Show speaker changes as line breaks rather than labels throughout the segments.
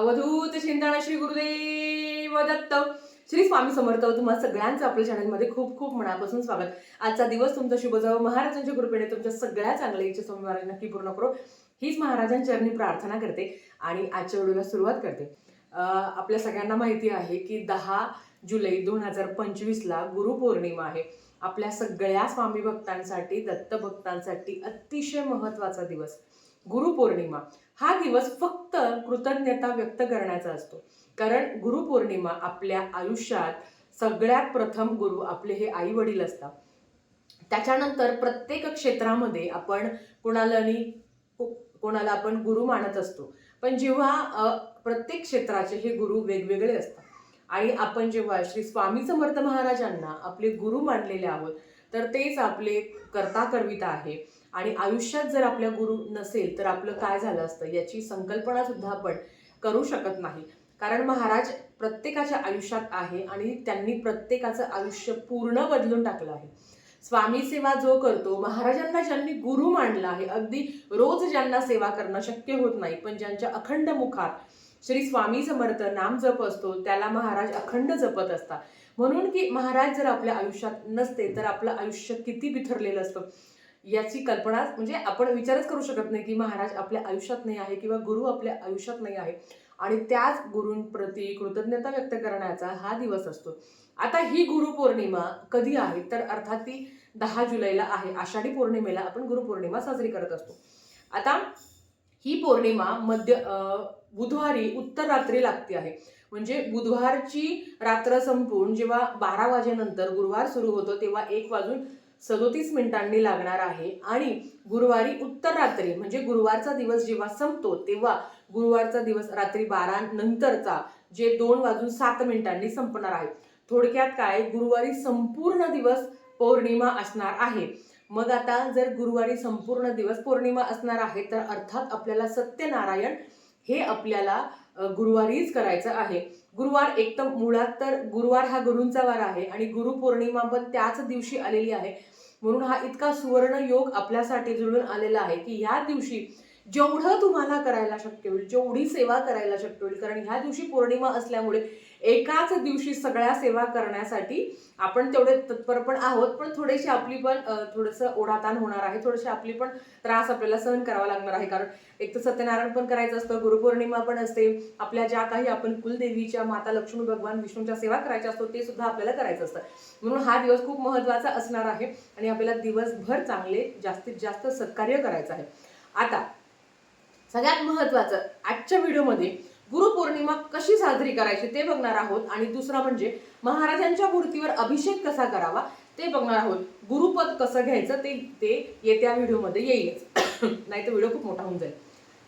अवधूत चिंतन श्री गुरुदेव दत्त. श्री स्वामी समर्थ तुम्हाला सगळ्यांचं आपल्या चॅनलमध्ये खूप खूप मनापासून स्वागत. आजचा दिवस तुमचा शुभ जावं. महाराजांच्या कृपेने तुमच्या सगळ्या चांगल्या इच्छा स्वामी महाराज नक्की पूर्ण करो. हीच महाराजांचरणी प्रार्थना करते आणि आजच्या व्हिडिओला सुरुवात करते. आपल्या सगळ्यांना माहिती आहे की दहा जुलै दोन हजार पंचवीसला गुरुपौर्णिमा आहे. आपल्या सगळ्या स्वामी भक्तांसाठी दत्त भक्तांसाठी अतिशय महत्त्वाचा दिवस. गुरुपौर्णिमा. हा दिवस फक्त कृतज्ञता व्यक्त करण्याचा असतो. कारण गुरुपौर्णिमा आपल्या आयुष्यात सगळ्यात प्रथम गुरु आपले हे आई वडील असतात. त्याच्यानंतर प्रत्येक क्षेत्रामध्ये आपण कोणाला कोणाला आपण गुरु मानत असतो. पण जेव्हा प्रत्येक क्षेत्राचे हे गुरु वेगवेगळे असतात. आणि आपण जेव्हा श्री स्वामी समर्थ महाराजांना आपले गुरु मानलेले आहोत तर तेच आपले कर्ता करविता आहे. आणि आयुष्यात जर आपल्या गुरु नसेल तर आपलं काय झालं असतं? याची संकल्पना सुद्धा आपण करू शकत नाही. कारण महाराज प्रत्येकाच्या आयुष्यात आहे आणि त्यांनी प्रत्येकाचं आयुष्य पूर्ण बदलून टाकलं आहे. स्वामी सेवा जो करतो महाराजांना ज्यांनी गुरु मांडला आहे अगदी रोज ज्यांना सेवा करणं शक्य होत नाही पण ज्यांच्या अखंड मुखात श्री स्वामी समर्थ नाम जप असतो त्याला महाराज अखंड जपत असतात. म्हणून की महाराज जर आपल्या आयुष्यात नसते तर आपलं आयुष्य किती बिथरलेलं असतं? याची कल्पना म्हणजे आपण विचारच करू शकत नाही की महाराज आपल्या आयुष्यात नाही आहे किंवा गुरु आपल्या आयुष्यात नाही आहे. आणि त्याच गुरूंप्रती कृतज्ञता व्यक्त करण्याचा हा दिवस असतो. आता ही गुरुपौर्णिमा कधी आहे? तर अर्थात ती दहा जुलैला आहे. आषाढी पौर्णिमेला आपण गुरुपौर्णिमा साजरी करत असतो. आता ही पौर्णिमा मध्य बुधवारी उत्तर रात्री लागते आहे. म्हणजे बुधवारची रात्र संपून जेव्हा बारा वाजेनंतर गुरुवार सुरू होतो तेव्हा एक वाजून सदोतीस मिनिटांनी लागणार आहे. आणि गुरुवारी उत्तर रात्री म्हणजे गुरुवारचा दिवस जेव्हा संपतो तेव्हा गुरुवारचा दिवस रात्री बारा नंतरचा जे दोन वाजून सात मिनिटांनी संपणार आहे. थोडक्यात काय? गुरुवारी संपूर्ण दिवस पौर्णिमा असणार आहे. मग आता जर गुरुवारी संपूर्ण दिवस पौर्णिमा असणार आहे तर अर्थात आपल्याला सत्यनारायण हे आपल्याला गुरुवारीच करायचं आहे. गुरुवार एकदम मुळात तर गुरुवार हा गुरूंचा वार आहे आणि गुरुपौर्णिमा पण त्याच दिवशी आलेली आहे. म्हणून हा इतका सुवर्ण योग आपल्यासाठी जुळून आलेला आहे की ह्या दिवशी जेवढं तुम्हाला करायला शक्य होईल जेवढी सेवा करायला शक्य होईल कारण ह्या दिवशी पौर्णिमा असल्यामुळे एकाच दिवशी सगळ्या सेवा करण्यासाठी आपण तेवढे तत्पर पण आहोत पण थोडीशी आपली पण थोडंसं ओढाताण होणार आहे थोडेसे आपली पण त्रास आपल्याला सहन करावा लागणार आहे कारण एक तर सत्यनारायण पण करायचं असतं गुरुपौर्णिमा पण असते आपल्या ज्या काही आपण कुलदेवीच्या माता लक्ष्मी भगवान विष्णूच्या सेवा करायच्या असतो ते सुद्धा आपल्याला करायचं असतं. म्हणून हा दिवस खूप महत्त्वाचा असणार आहे आणि आपल्याला दिवसभर चांगले जास्तीत जास्त सत्कार्य करायचं आहे. आता सगळ्यात महत्त्वाचं आजच्या व्हिडिओमध्ये गुरुपौर्णिमा कशी साजरी करायची ते बघणार आहोत. आणि दुसरा म्हणजे महाराजांच्या मूर्तीवर अभिषेक कसा करावा ते बघणार आहोत. गुरुपद कसं घ्यायचं ते ते येत्या व्हिडिओमध्ये येईलच. नाही तर व्हिडिओ खूप मोठा होऊन जाईल.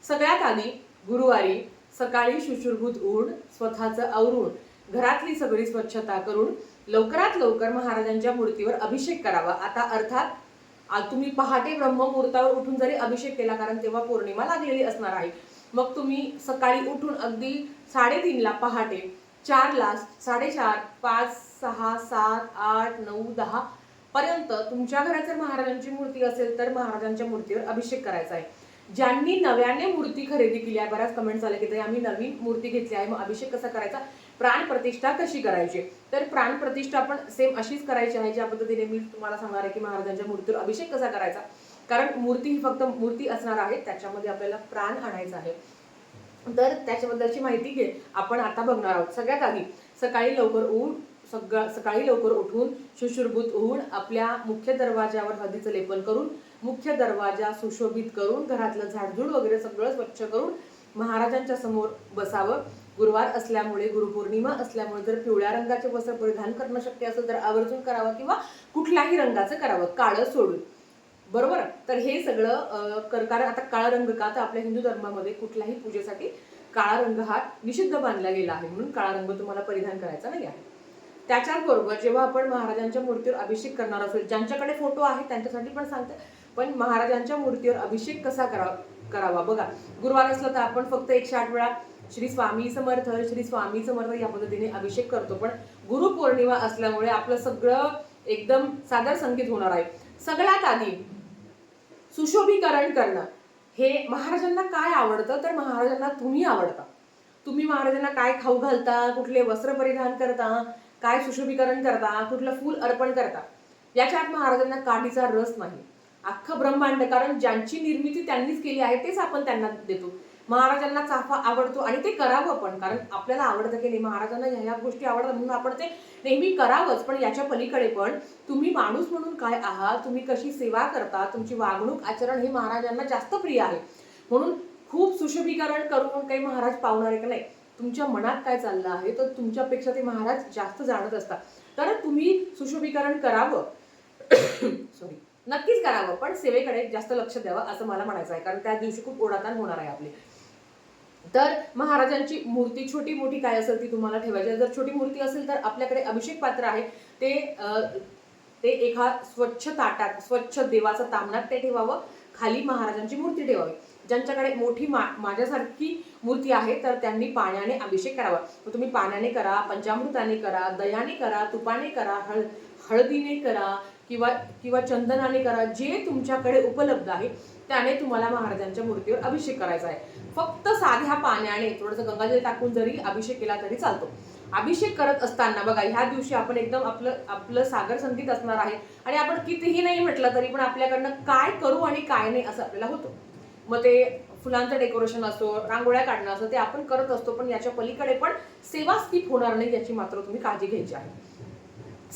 सगळ्यात आधी गुरुवारी सकाळी शुश्रुभूत उठून स्वतःचं आवरून घरातली सगळी स्वच्छता करून लवकरात लवकर महाराजांच्या मूर्तीवर अभिषेक करावा. आता अर्थात तुम्ही पहाटे ब्रह्ममुहूर्तावर उठून जरी अभिषेक केला कारण तेव्हा पौर्णिमा लागलेली असणार आहे. मग तुम्ही सकाळी उठून अगदी साडेतीनला पहाटे चारला साडेचार पाच सहा सात आठ नऊ दहा पर्यंत तुमच्या घरात जर महाराजांची मूर्ती असेल तर महाराजांच्या मूर्तीवर अभिषेक करायचा आहे. ज्यांनी नव्याने मूर्ती खरेदी केली आहे बऱ्याच कमेंट्स आले की तरी आम्ही नवीन मूर्ती घेतली आहे मग अभिषेक कसा करायचा? प्राण प्रतिष्ठा कशी करायची? तर प्राण प्रतिष्ठा पण सेम अशीच करायची आहे ज्या पद्धतीने मी तुम्हाला सांगणार आहे की महाराजांच्या मूर्तीवर अभिषेक कसा करायचा. कारण मूर्ती ही फक्त मूर्ती असणार आहे त्याच्यामध्ये आपल्याला प्राण आणायचा आहे. तर त्याच्याबद्दलची माहिती घे आपण आता बघणार आहोत. सगळ्यात आधी सकाळी लवकर उठून सगळं सकाळी लवकर उठून शुशुरभूत होऊन आपल्या मुख्य दरवाजावर हळदीचं लेपन करून मुख्य दरवाजा सुशोभित करून घरातलं झाडझूड वगैरे सगळं स्वच्छ करून महाराजांच्या समोर बसावं. गुरुवार असल्यामुळे गुरुपौर्णिमा असल्यामुळे जर पिवळ्या रंगाचे वस्त्र परिधान करणं शक्य असेल तर आवर्जून करावं किंवा कुठल्याही रंगाचं करावं काळं सोडून. बरोबर? तर हे सगळं कर कारण आता काळा रंग का? तर आपल्या हिंदू धर्मामध्ये कुठल्याही पूजेसाठी काळा रंग हा निषिद्ध बांधला गेला आहे. म्हणून काळा रंग तुम्हाला परिधान करायचा नाही आहे. त्याच्याबरोबर जेव्हा आपण महाराजांच्या मूर्तीवर अभिषेक करणार असेल ज्यांच्याकडे फोटो आहे त्यांच्यासाठी पण सांगते पण महाराजांच्या मूर्तीवर अभिषेक कसा करावा करावा? बघा गुरुवार असलं तर आपण फक्त एकशे आठ वेळा श्री स्वामी समर्थ श्री स्वामी समर्थ या पद्धतीने अभिषेक करतो. पण गुरुपौर्णिमा असल्यामुळे आपलं सगळं एकदम सादर संगीत होणार आहे. सगळ्यात आधी सुशोभीकरण करणं. हे महाराजांना काय आवडतं? तर महाराजांना तुम्ही आवडता. तुम्ही महाराजांना काय खाऊ घालता? कुठले वस्त्र परिधान करता? काय सुशोभीकरण करता? कुठलं फूल अर्पण करता? याच्यात महाराजांना काठीचा रस नाही. अख्खं ब्रह्मांड कारण ज्यांची निर्मिती त्यांनीच केली आहे तेच आपण त्यांना देतो. महाराजांना चाफा आवडतो आणि ते करावं पण कारण आपल्याला आवडतं की नाही महाराजांना ह्या ह्या गोष्टी आवडतात म्हणून आपण ते नेहमी करावंच. पण याच्या पलीकडे पण तुम्ही माणूस म्हणून काय आहात तुम्ही कशी सेवा करता तुमची वागणूक आचरण हे महाराजांना जास्त प्रिय आहे. म्हणून खूप सुशोभीकरण करून काही महाराज पावणार आहे का नाही? तुमच्या मनात काय चाललं आहे तर तुमच्यापेक्षा ते महाराज जास्त जाणत असतात. तर तुम्ही सुशोभीकरण करावं. सॉरी नक्कीच करावं पण सेवेकडे जास्त लक्ष द्यावं असं मला म्हणायचं आहे कारण त्या दिवशी खूप ओढाताण होणार आहे आपली. तर महाराजांची मूर्ती छोटी मोठी काय असेल ती तुम्हाला ठेवायची जर छोटी मूर्ती असेल तर आपल्याकडे अभिषेक पात्र आहे. ते ते एका स्वच्छ ताटात स्वच्छ देवाचा तामनात ते ठेवावं. खाली महाराजांची मूर्ती ठेवावी. ज्यांच्याकडे मोठी मा माझ्यासारखी मूर्ती आहे तर त्यांनी पाण्याने अभिषेक करावा. मग तुम्ही पाण्याने करा पंचामृताने करा दयाने करा तुपाने करा हळ हळदीने करा किंवा किंवा चंदनाने करा जे तुमच्याकडे उपलब्ध आहे. त्याने तुम्हाला महाराजांच्या मूर्तीवर अभिषेक करायचा आहे. फक्त साध्या पाण्याने थोडंसं गंगाजल टाकून जरी अभिषेक केला तरी चालतो. अभिषेक करत असताना बघा ह्या दिवशी आपण एकदम आपलं आपलं सागर संगीत असणार आहे आणि आपण कितीही नाही म्हटलं तरी पण आपल्याकडनं काय करू आणि काय नाही असं आपल्याला होतं. मग ते फुलांचं डेकोरेशन असो रांगोळ्या काढणं असो ते आपण करत असतो पण याच्या पलीकडे पण सेवा स्किप होणार नाही याची मात्र तुम्ही काळजी घ्यायची आहे.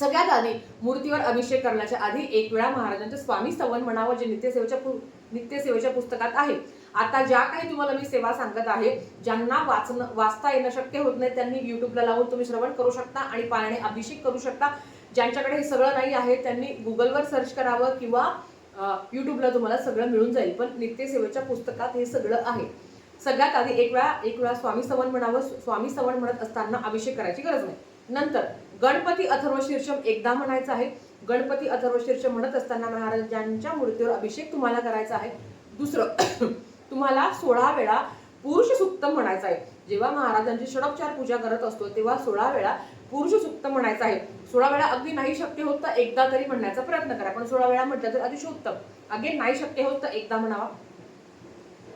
सगळ्यात आधी मूर्तीवर अभिषेक करण्याच्या आधी एक वेळा महाराजांचे स्वामी स्तवन म्हणावं जे नित्यसेवेच्या पु- नित्यसेवेच्या पुस्तकात आहे. आता ज्या काही तुम्हाला मी सेवा सांगत आहे ज्यांना वाचणं वाचता येणं शक्य होत नाही त्यांनी युट्यूबला लावून तुम्ही श्रवण करू शकता आणि पाण्याने अभिषेक करू शकता. ज्यांच्याकडे हे सगळं नाही आहे त्यांनी गुगलवर सर्च करावं किंवा युट्यूबला तुम्हाला सगळं मिळून जाईल. पण नित्यसेवेच्या पुस्तकात हे सगळं आहे. सगळ्यात आधी एक वेळा एक वेळा स्वामी सवन म्हणावं. स्वामी सवन म्हणत असताना अभिषेक करायची गरज नाही. नंतर गणपती अथर्व शीर्षम एकदा म्हणायचं आहे. गणपती अथर्व शीर्षम म्हणत असताना महाराजांच्या मूर्तीवर अभिषेक तुम्हाला करायचा आहे. दुसरं तुम्हाला सोळा वेळा पुरुष सुक्त म्हणायचं आहे. जेव्हा महाराजांची षडोपचार पूजा करत असतो तेव्हा सोळा वेळा पुरुष सुक्त म्हणायचं आहे. सोळा वेळा अगदी नाही शक्य होत तर एकदा तरी म्हणण्याचा प्रयत्न करा. पण सोळा वेळा म्हटलं तर अतिशय उत्तम. अगेन नाही शक्य होत तर एकदा म्हणावा.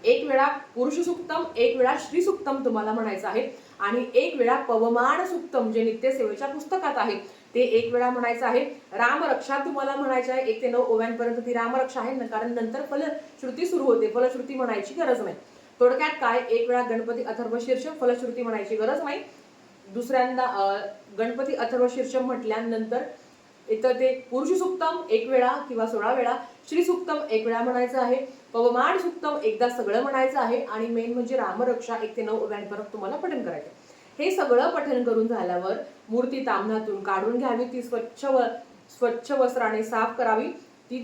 एक वेळा पुरुष सुक्तम एक वेळा श्री सुक्तम तुम्हाला म्हणायचं आहे. आणि एक वेळा पवमान सुक्तम जे नित्यसेवेच्या पुस्तकात आहे ते एक वेळा म्हणायचं आहे. रामरक्षा तुम्हाला म्हणायचं आहे. एक ते नऊ ओव्यांपर्यंत ती रामरक्षा आहे. कारण नंतर फलश्रुती सुरू होते. फलश्रुती म्हणायची गरज नाही. थोडक्यात काय? एक वेळा गणपती अथर्व शीर्ष फलश्रुती म्हणायची गरज नाही. दुसऱ्यांदा गणपती अथर्व शीर्षम म्हटल्यानंतर इथं ते पुरुष सुक्तम एक वेळा किंवा सोळा वेळा श्री सुक्तम एक वेळा म्हणायचं आहे पवमान सुक्तम एकदा सगळं म्हणायचं आहे आणि मेन म्हणजे रामरक्षा एक ते नऊ ओव्यांपर्यंत तुम्हाला पठण करायचं हे सगळं पठण करून झाल्यावर मूर्ती तामणातून काढून घ्यावी ती स्वच्छ व स्वच्छ वस्त्राने साफ करावी. ती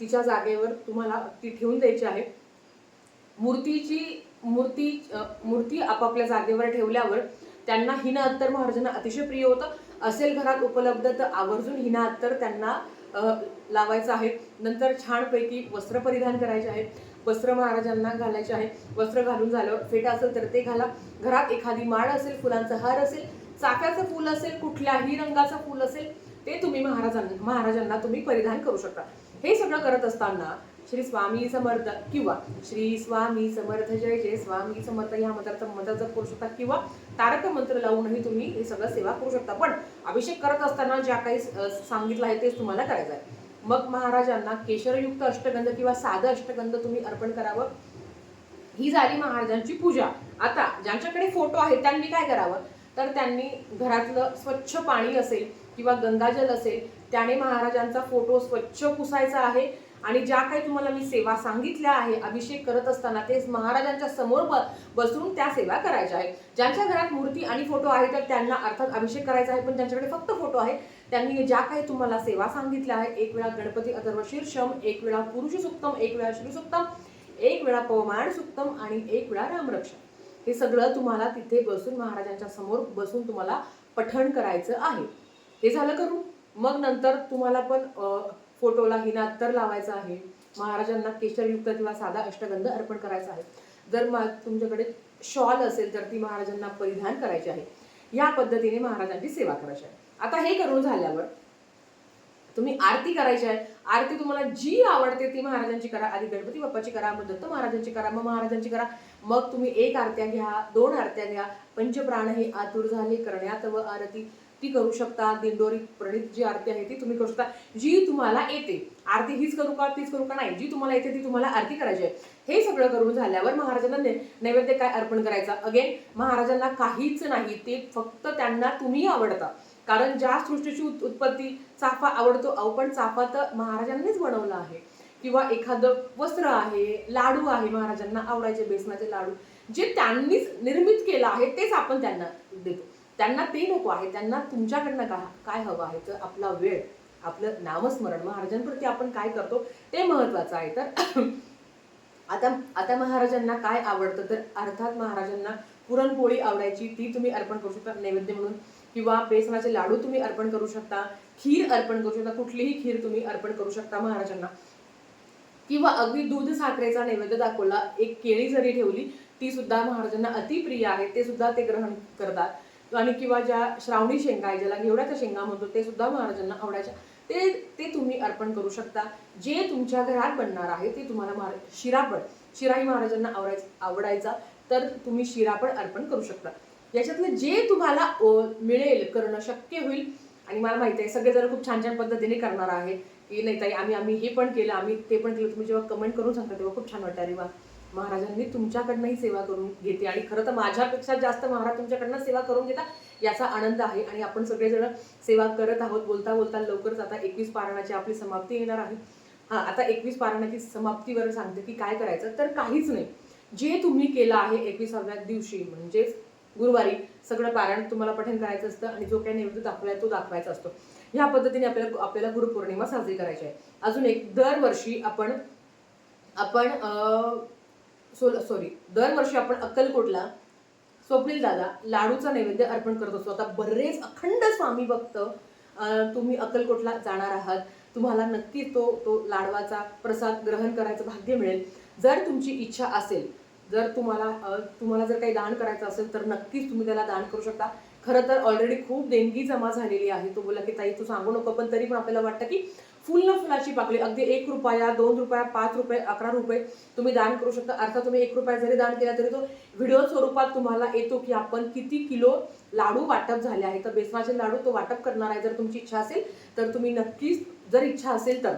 तिच्या जागेवर तुम्हाला ती ठेवून द्यायची आहे. मूर्तीची मूर्ती मूर्ती आपापल्या जागेवर ठेवल्यावर त्यांना हिना अत्तर महाराजांना अतिशय प्रिय होतं. असेल घरात उपलब्ध तर आवर्जून हिना अत्तर त्यांना लावायचं आहे. नंतर छानपैकी वस्त्र परिधान करायचे आहे वस्त्र महाराजांना घालायचे आहे. वस्त्र घालून झालं फेटा असेल तर ते घाला. घरात एखादी माळ असेल फुलांचा हार असेल चाफ्याचं फूल असेल कुठल्याही रंगाचं फूल असेल ते तुम्ही महाराजांना महाराजांना तुम्ही परिधान करू शकता. हे सगळं करत असताना श्री स्वामी समर्थ किंवा श्री स्वामी समर्थ जय जय स्वामी समर्थ या मंत्राचा मंत्र जप करू शकता. किंवा तारक मंत्र लावूनही तुम्ही हे सगळं सेवा करू शकता. पण अभिषेक करत असताना ज्या काही सांगितलं आहे तेच तुम्हाला करायचं आहे. मग महाराजांना केशरयुक्त अष्टगंध किंवा साधं अष्टगंध तुम्ही अर्पण करावं. ही झाली महाराजांची पूजा. आता ज्यांच्याकडे फोटो आहे त्यांनी काय करावं? तर त्यांनी घरातलं स्वच्छ पाणी असेल किंवा गंगाजल असेल त्याने महाराजांचा फोटो स्वच्छ पुसायचा आहे. आणि ज्या काही तुम्हाला मी सेवा सांगितल्या आहे अभिषेक करत असताना ते महाराजांच्या समोर ब बसून त्या सेवा करायच्या आहेत. ज्यांच्या घरात मूर्ती आणि फोटो आहे तर त्यांना अर्थात अभिषेक करायचा आहे पण ज्यांच्याकडे फक्त फोटो आहे त्यांनी ज्या काही तुम्हाला सेवा सांगितल्या आहे एक वेळा गणपती अथर्व शीर्षम एक वेळा पुरुष सुक्तम एक वेळा श्री सुक्तम एक वेळा पवमान सुक्तम आणि एक वेळा रामरक्षा हे सगळं तुम्हाला तिथे बसून महाराजांच्या समोर बसून तुम्हाला पठण करायचं आहे. हे झालं करू मग नंतर तुम्हाला पण फोटोला फोटोला हिनात्तर लावायचं आहे. महाराजांना केशरयुक्त किंवा साधा अष्टगंध अर्पण करायचा आहे. जर मा तुमच्याकडे शॉल असेल तर ती महाराजांना परिधान करायची आहे. या पद्धतीने महाराजांची सेवा करायची आहे. आता हे करून झाल्यावर तुम्ही आरती करायची आहे. आरती तुम्हाला जी आवडते ती महाराजांची करा. आधी गणपती बाप्पाची करा मग दत्त महाराजांची करा मग महाराजांची करा. मग तुम्ही एक आरत्या घ्या दोन आरत्या घ्या. पंचप्राण हे आतुर झाले करण्यात व आरती ती करू शकता दिंडोरी प्रणित जी आरती आहे ती तुम्ही करू शकता. जी तुम्हाला येते आरती हीच करू का तीच करू का नाही जी तुम्हाला येते ती तुम्हाला आरती करायची आहे. हे सगळं करून झाल्यावर महाराजांना नैवेद्य काय अर्पण करायचा? अगेन महाराजांना काहीच नाही ते फक्त त्यांना तुम्ही आवडता. कारण ज्या सृष्टीची उत्पत्ती चाफा आवडतो अहो पण चाफा तर महाराजांनीच बनवला आहे. किंवा एखादं वस्त्र आहे लाडू आहे महाराजांना आवडायचे बेसनाचे लाडू. जे त्यांनीच निर्मित केलं आहे तेच आपण त्यांना देतो. त्यांना ते नको आहे त्यांना तुमच्याकडनं काय काय हवं आहे तर आपला वेळ आपलं नामस्मरण महाराजांप्रती आपण काय करतो ते महत्वाचं आहे. तर आता आता महाराजांना काय आवडतं तर अर्थात महाराजांना पुरणपोळी आवडायची ती तुम्ही अर्पण करू शकता नैवेद्य म्हणून. किंवा बेसनाचे लाडू तुम्ही अर्पण करू शकता खीर अर्पण करू शकता कुठलीही खीर तुम्ही अर्पण करू शकता महाराजांना. किंवा अगदी दूध साखरेचा नैवेद्य दाखवला एक केळी जरी ठेवली ती सुद्धा महाराजांना अतिप्रिय आहे ते सुद्धा ते ग्रहण करतात. आणि किंवा ज्या श्रावणी शेंगा आहे ज्याला घेवड्याच्या शेंगा म्हणतो ते सुद्धा महाराजांना आवडायच्या. ते ते तुम्ही अर्पण करू शकता. जे तुमच्या घरात बनणार आहे ते तुम्हाला महाराज शिरापड शिराही महाराजांना आवडाय आवडायचा तर तुम्ही शिरा पण अर्पण करू शकता. याच्यातलं जे तुम्हाला मिळेल करणं शक्य होईल आणि मला माहिती आहे सगळेजण खूप छान छान पद्धतीने करणार आहे की नाही ताई आम्ही आम्ही हे पण केलं आम्ही ते पण केलं तुम्ही जेव्हा कमेंट करून सांगता तेव्हा खूप छान वाटतं अरे वा. महाराजांनी तुमच्याकडनं ही सेवा करून घेते आणि खरं तर माझ्यापेक्षा जास्त महाराज तुमच्याकडनं सेवा करून घेता याचा आनंद आहे. आणि आपण सगळेजण सेवा करत आहोत. बोलता बोलता लवकरच आता एकवीस पारणाची आपली समाप्ती येणार आहे. हां आता एकवीस पारणाची समाप्तीवर सांगते की काय करायचं तर काहीच नाही. जे तुम्ही केलं आहे एकविसाव्या दिवशी म्हणजेच गुरुवारी सगळं पारायण तुम्हाला पठण करायचं असतं आणि जो काही नैवेद्य दाखवलाय तो दाखवायचा असतो. ह्या पद्धतीने आपल्याला आपल्याला गुरुपौर्णिमा साजरी करायची आहे. अजून एक दरवर्षी आपण आपण सॉरी दरवर्षी आपण अक्कलकोटला स्वप्नील दादा लाडूचा नैवेद्य अर्पण करत असतो. आता बरेच अखंड स्वामी भक्त तुम्ही अक्कलकोटला जाणार आहात. तुम्हाला नक्की तो तो लाडवाचा प्रसाद ग्रहण करायचं भाग्य मिळेल. जर तुमची इच्छा असेल जर तुम्हाला तुम्हाला जर काही दान करायचं असेल तर नक्कीच तुम्ही त्याला दान करू शकता. खरं तर ऑलरेडी खूप देणगी जमा झालेली आहे. तो बोला की ताई तू सांगू नको. पण तरी पण आपल्याला वाटतं की फुल न फुलाची पाकळी अगदी एक रुपया दोन रुपया पाच रुपये अकरा रुपये तुम्ही दान करू शकता. अर्थात तुम्ही एक रुपया जरी दान केला तरी तो व्हिडिओ स्वरूपात तुम्हाला येतो की आपण किती किलो लाडू वाटप झाले आहे. तर बेसनाचे लाडू तो वाटप करणार आहे जर तुमची इच्छा असेल तर तुम्ही नक्कीच जर इच्छा असेल तर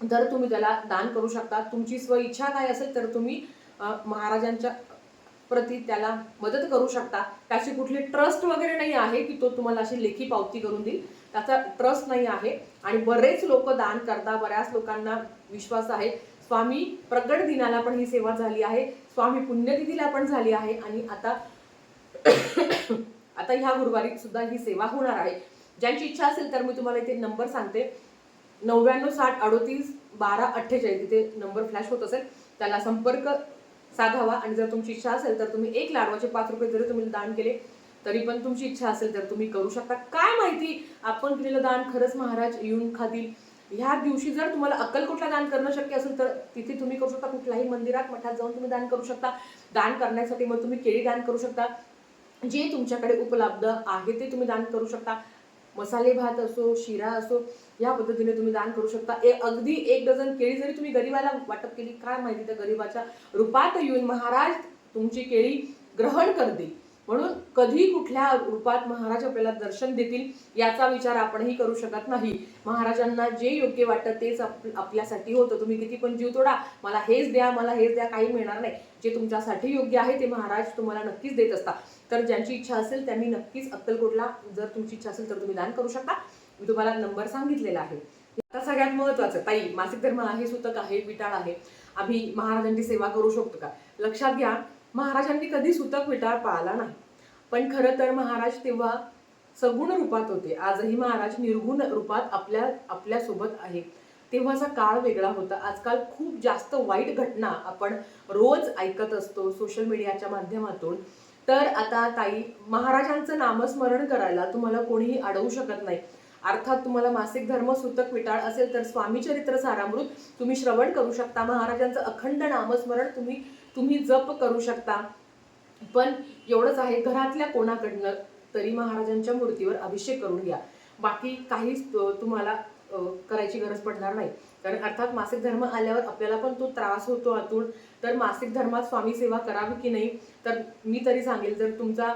तर तुम्ही त्याला दान करू शकता. तुमची स्व इच्छा काय असेल तर तुम्ही महाराजांच्या प्रती त्याला मदत करू शकता. त्याची कुठली ट्रस्ट वगैरे नाही आहे की तो तुम्हाला अशी लेखी पावती करून देईल. त्याचा ट्रस्ट नाही आहे. आणि बरेच लोक दान करता बऱ्याच लोकांना विश्वास आहे. स्वामी प्रगट दिनाला पण ही सेवा झाली आहे. स्वामी पुण्यतिथीला पण झाली आहे. आणि आता आता ह्या गुरुवारी सुद्धा ही सेवा होणार आहे. ज्यांची इच्छा असेल तर मी तुम्हाला इथे नंबर सांगते. नव्याण्णव साठ अडोतीस बारा अठ्ठेचाळीस इथे नंबर फ्लॅश होत असेल. त्याला संपर्क साधावा. आणि जर तुमची इच्छा असेल तर तुम्ही एक लाडवाचे पाच रुपये जरी तुम्ही दान केले तरी पण तुमची इच्छा असेल तर तुम्ही करू शकता. काय माहिती आपण केलेलं दान खरंच महाराज येऊन खातील. ह्या दिवशी जर तुम्हाला अक्कलकोटला दान करणं शक्य असेल तर तिथे तुम्ही करू शकता. कुठल्याही मंदिरात मठात जाऊन तुम्ही दान करू शकता. दान करण्यासाठी मग तुम्ही केळी दान करू शकता. जे तुमच्याकडे उपलब्ध आहे ते तुम्ही दान करू शकता. मसाले भात असो शिरा असो या पद्धतीने तुम्ही दान करू शकता. ए अगदी एक डझन केळी जरी तुम्ही गरीबाला वाटप केली काय माहिती त्या गरीबाच्या रूपात येऊन महाराज तुमची केळी ग्रहण करतील. म्हणून कधी कुठल्या रूपात महाराज आपल्याला दर्शन देतील याचा विचार आपणही करू शकत नाही. महाराजांना जे योग्य वाटतं तेच आपल्यासाठी होतं. तुम्ही किती पण जीव तोडा मला हेच द्या मला हेच द्या काही मिळणार नाही. जे तुमच्यासाठी योग्य आहे ते महाराज तुम्हाला नक्कीच देत असतात. तर ज्यांची इच्छा असेल त्यांनी नक्कीच अक्कलकोटला जर तुमची इच्छा असेल तर तुम्ही दान करू शकता. मी तुम्हाला नंबर सांगितलेला आहे. आता सगळ्यात महत्वाचं ताई मासिक धर्म आहे सुतक आहे विटाळ आहे. आम्ही महाराजांची सेवा करू शकतो का? लक्षात घ्या महाराजांनी कधी सुतक विटाळ पाळला नाही. पण खरं तर महाराज तेव्हा सगुण रूपात होते. आजही महाराज निर्गुण रूपात आपल्या आपल्यासोबत आहे. तेव्हाचा काळ वेगळा होता. आजकाल खूप जास्त वाईट घटना आपण रोज ऐकत असतो सोशल मीडियाच्या माध्यमातून. तर आता ताई महाराजांचं नामस्मरण करायला तुम्हाला कोणीही अडवू शकत नाही. अर्थात तुम्हाला मासिक धर्म सुतक विटाळ असेल तर स्वामी चरित्र सारामृत तुम्ही श्रवण करू शकता. महाराजांचं अखंड नामस्मरण तुम्ही तुम्ही जप करू शकता. पण एवढंच आहे घरातल्या कोणाकडनं तरी महाराजांच्या मूर्तीवर अभिषेक करून घ्या. बाकी काहीच तुम्हाला करायची गरज पडणार नाही. कारण अर्थात मासिक धर्म आल्यावर आपल्याला पण तो त्रास होतो आतून. तर मासिक धर्मात स्वामी सेवा करावी की नाही? तर मी तरी सांगेल जर तुमचा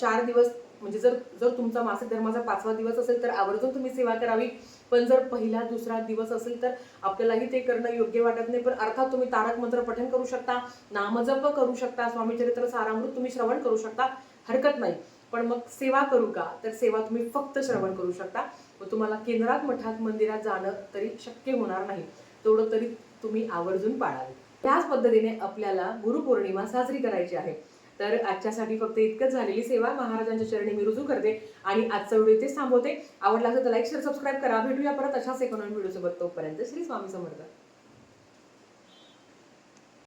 चार दिवस म्हणजे जर जर तुमचा मासिक धर्माचा पाचवा दिवस असेल तर आवर्जून तुम्ही सेवा करावी. पण जर पहिला दुसरा दिवस असेल तर आपल्यालाही ते करणं योग्य वाटत नाही. पण अर्थात तुम्ही तारक मंत्र पठण करू शकता नामजप करू शकता स्वामीचरित्र सारामृत तुम्ही श्रवण करू शकता हरकत नाही. पण मग सेवा करू का? तर सेवा तुम्ही फक्त श्रवण करू शकता. व तुम्हाला केंद्रात मठात मंदिरात जाणं तरी शक्य होणार नाही. तेवढं तरी तुम्ही आवर्जून पाळावे. त्याच पद्धतीने आपल्याला गुरुपौर्णिमा साजरी करायची आहे. तर आजच्यासाठी फक्त इतकंच झालेली सेवा. महाराजांच्या चरणी मी रुजू करते आणि आजचा व्हिडिओ इथेच थांबवते. आवडला असेल तर लाईक शेअर सबस्क्राईब करा. भेटूया परत अशाच एकोणवीस व्हिडिओ सोबत तोपर्यंत श्री स्वामी समर्थ.